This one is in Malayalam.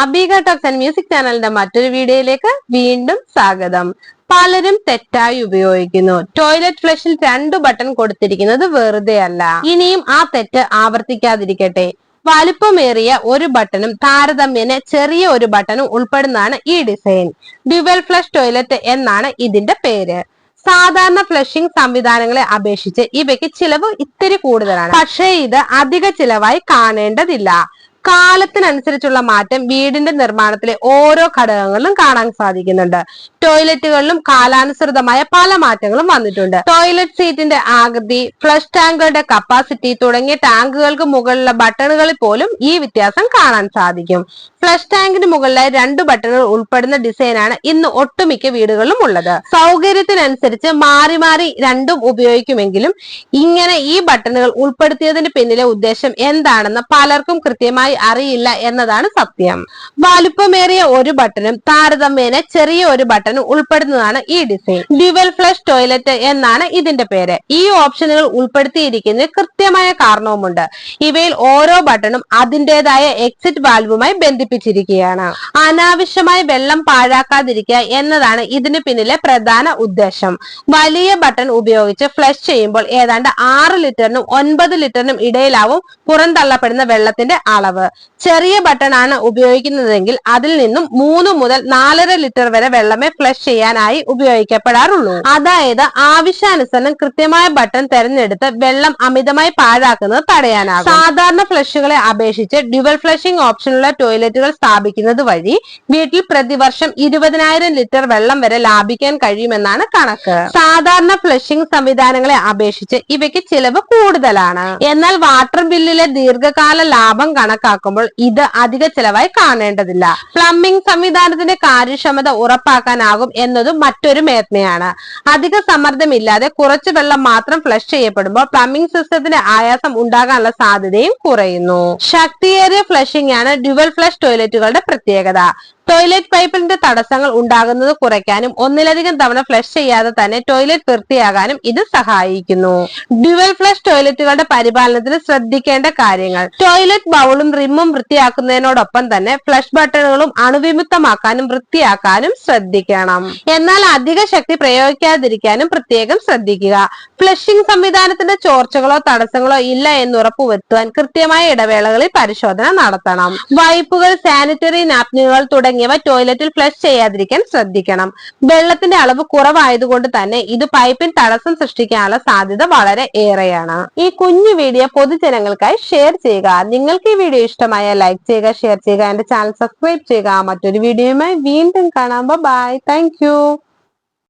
അബിക ടോക്സ് ആൻഡ് മ്യൂസിക് ചാനലിന്റെ മറ്റൊരു വീഡിയോയിലേക്ക് വീണ്ടും സ്വാഗതം. പലരും തെറ്റായി ഉപയോഗിക്കുന്നു. ടോയ്ലറ്റ് ഫ്ലഷിൽ രണ്ടു ബട്ടൺ കൊടുത്തിരിക്കുന്നത് വെറുതെ അല്ല ഇനിയും ആ തെറ്റ് ആവർത്തിക്കാതിരിക്കട്ടെ. വലിപ്പമേറിയ ഒരു ബട്ടണും താരതമ്യേന ചെറിയ ഒരു ബട്ടണും ഉൾപ്പെടുന്നതാണ് ഈ ഡിസൈൻ. ഡ്യുവൽ ഫ്ലഷ് ടോയ്ലറ്റ് എന്നാണ് ഇതിന്റെ പേര്. സാധാരണ ഫ്ലഷിംഗ് സംവിധാനങ്ങളെ അപേക്ഷിച്ച് ഇവയ്ക്ക് ചിലവ് ഇത്തിരി കൂടുതലാണ്. പക്ഷേ ഇത് അധിക ചിലവായി കാണേണ്ടതില്ല. കാലത്തിനനുസരിച്ചുള്ള മാറ്റം വീടിന്റെ നിർമ്മാണത്തിലെ ഓരോ ഘടകങ്ങളിലും കാണാൻ സാധിക്കുന്നുണ്ട്. ടോയ്ലറ്റുകളിലും കാലാനുസൃതമായ പല മാറ്റങ്ങളും വന്നിട്ടുണ്ട്. ടോയ്ലറ്റ് സീറ്റിന്റെ ആകൃതി ഫ്ലഷ് ടാങ്കുകളുടെ കപ്പാസിറ്റി തുടങ്ങിയ ടാങ്കുകൾക്ക് മുകളിലുള്ള ബട്ടണുകളിൽ പോലും ഈ വ്യത്യാസം കാണാൻ സാധിക്കും. ഫ്ലഷ് ടാങ്കിന് മുകളിലായി രണ്ട് ബട്ടണുകൾ ഉൾപ്പെടുന്ന ഡിസൈനാണ് ഇന്ന് ഒട്ടുമിക്ക വീടുകളിലും ഉള്ളത്. സൗകര്യത്തിനനുസരിച്ച് മാറി മാറി രണ്ടും ഉപയോഗിക്കുമെങ്കിലും ഇങ്ങനെ ഈ ബട്ടണുകൾ ഉൾപ്പെടുത്തിയതിന് പിന്നിലെ ഉദ്ദേശം എന്താണെന്ന് പലർക്കും കൃത്യമായി അറിയില്ല എന്നതാണ് സത്യം. വലുപ്പമേറിയ ഒരു ബട്ടണും താരതമ്യേന ചെറിയ ഒരു ബട്ടണും ഉൾപ്പെടുന്നതാണ് ഈ ഡിസൈൻ. ഡ്യുവൽ ഫ്ലഷ് ടോയ്ലറ്റ് എന്നാണ് ഇതിന്റെ പേര്. ഈ ഓപ്ഷനുകൾ ഉൾപ്പെടുത്തിയിരിക്കുന്നതിന് കൃത്യമായ കാരണവുമുണ്ട്. ഇവയിൽ ഓരോ ബട്ടണും അതിന്റേതായ എക്സിറ്റ് വാൽവുമായി ബന്ധിപ്പിച്ചിരിക്കുകയാണ്. അനാവശ്യമായി വെള്ളം പാഴാക്കാതിരിക്കുക എന്നതാണ് ഇതിന് പിന്നിലെ പ്രധാന ഉദ്ദേശം. വലിയ ബട്ടൺ ഉപയോഗിച്ച് ഫ്ലഷ് ചെയ്യുമ്പോൾ ഏതാണ്ട് ആറ് ലിറ്ററിനും ഒൻപത് ലിറ്ററിനും ഇടയിലാവും പുറന്തള്ളപ്പെടുന്ന വെള്ളത്തിന്റെ അളവ്. ചെറിയ ബട്ടൺ ആണ് ഉപയോഗിക്കുന്നതെങ്കിൽ അതിൽ നിന്നും മൂന്ന് മുതൽ നാലര ലിറ്റർ വരെ വെള്ളമേ ഫ്ലഷ് ചെയ്യാനായി ഉപയോഗിക്കപ്പെടാറുള്ളൂ. അതായത് ആവശ്യാനുസരണം കൃത്യമായ ബട്ടൺ തെരഞ്ഞെടുത്ത് വെള്ളം അമിതമായി പാഴാക്കുന്നത് തടയാനാകും. സാധാരണ ഫ്ലഷുകളെ അപേക്ഷിച്ച് ഡ്യുവൽ ഫ്ലഷിംഗ് ഓപ്ഷനുള്ള ടോയ്ലറ്റുകൾ സ്ഥാപിക്കുന്നത് വഴി വീട്ടിൽ പ്രതിവർഷം ഇരുപതിനായിരം ലിറ്റർ വെള്ളം വരെ ലാഭിക്കാൻ കഴിയുമെന്നാണ് കണക്ക്. സാധാരണ ഫ്ലഷിംഗ് സംവിധാനങ്ങളെ അപേക്ഷിച്ച് ഇവയ്ക്ക് ചിലവ് കൂടുതലാണ്. എന്നാൽ വാട്ടർ ബില്ലിലെ ദീർഘകാല ലാഭം കണക്കാക്കുമ്പോൾ ഇത് അധിക ചെലവായി കാണേണ്ടതില്ല. പ്ലംബിംഗ് സംവിധാനത്തിന്റെ കാര്യക്ഷമത ഉറപ്പാക്കാനാകും എന്നതും മറ്റൊരു മേന്മയാണ്. അധിക സമ്മർദ്ദമില്ലാതെ കുറച്ച് വെള്ളം മാത്രം ഫ്ലഷ് ചെയ്യപ്പെടുമ്പോൾ പ്ലംബിംഗ് സിസ്റ്റത്തിന് ആയാസം ഉണ്ടാകാനുള്ള സാധ്യതയും കുറയുന്നു. ശക്തിയേറിയ ഫ്ലഷിംഗ് ആണ് ഡ്യുവൽ ഫ്ലഷ് ടോയ്ലറ്റുകളുടെ പ്രത്യേകത. ടോയ്ലറ്റ് പൈപ്പിന്റെ തടസ്സങ്ങൾ ഉണ്ടാകുന്നത് കുറയ്ക്കാനും ഒന്നിലധികം തവണ ഫ്ലഷ് ചെയ്യാതെ തന്നെ ടോയ്ലറ്റ് വൃത്തിയാകാനും ഇത് സഹായിക്കുന്നു. ഡ്യുവൽ ഫ്ലഷ് ടോയ്ലറ്റുകളുടെ പരിപാലനത്തിൽ ശ്രദ്ധിക്കേണ്ട കാര്യങ്ങൾ. ടോയ്ലറ്റ് ബൗളും റിമ്മും വൃത്തിയാക്കുന്നതിനോടൊപ്പം തന്നെ ഫ്ലഷ് ബട്ടണുകളും അണുവിമുക്തമാക്കാനും വൃത്തിയാക്കാനും ശ്രദ്ധിക്കണം. എന്നാൽ അധിക ശക്തി പ്രയോഗിക്കാതിരിക്കാനും പ്രത്യേകം ശ്രദ്ധിക്കുക. ഫ്ലഷിംഗ് സംവിധാനത്തിന്റെ ചോർച്ചകളോ തടസ്സങ്ങളോ ഇല്ല എന്ന് ഉറപ്പുവരുത്തുവാൻ കൃത്യമായ ഇടവേളകളിൽ പരിശോധന നടത്തണം. വൈപ്പുകൾ സാനിറ്ററി നാപ്കിനുകൾ തുടങ്ങിയവ ടോയ്ലറ്റിൽ ഫ്ലഷ് ചെയ്യാതിരിക്കാൻ ശ്രദ്ധിക്കണം. വെള്ളത്തിന്റെ അളവ് കുറവായതുകൊണ്ട് തന്നെ ഇത് പൈപ്പിൽ തടസ്സം സൃഷ്ടിക്കാനുള്ള സാധ്യത വളരെ ഏറെയാണ്. ഈ കുഞ്ഞു വീഡിയോ പൊതുജനങ്ങൾക്കായി ഷെയർ ചെയ്യുക. നിങ്ങൾക്ക് ഈ വീഡിയോ ഇഷ്ടമായ ലൈക്ക് ചെയ്യുക ഷെയർ ചെയ്യുക എന്റെ ചാനൽ സബ്സ്ക്രൈബ് ചെയ്യുക. മറ്റൊരു വീഡിയോയുമായി വീണ്ടും കാണാം. Bye thank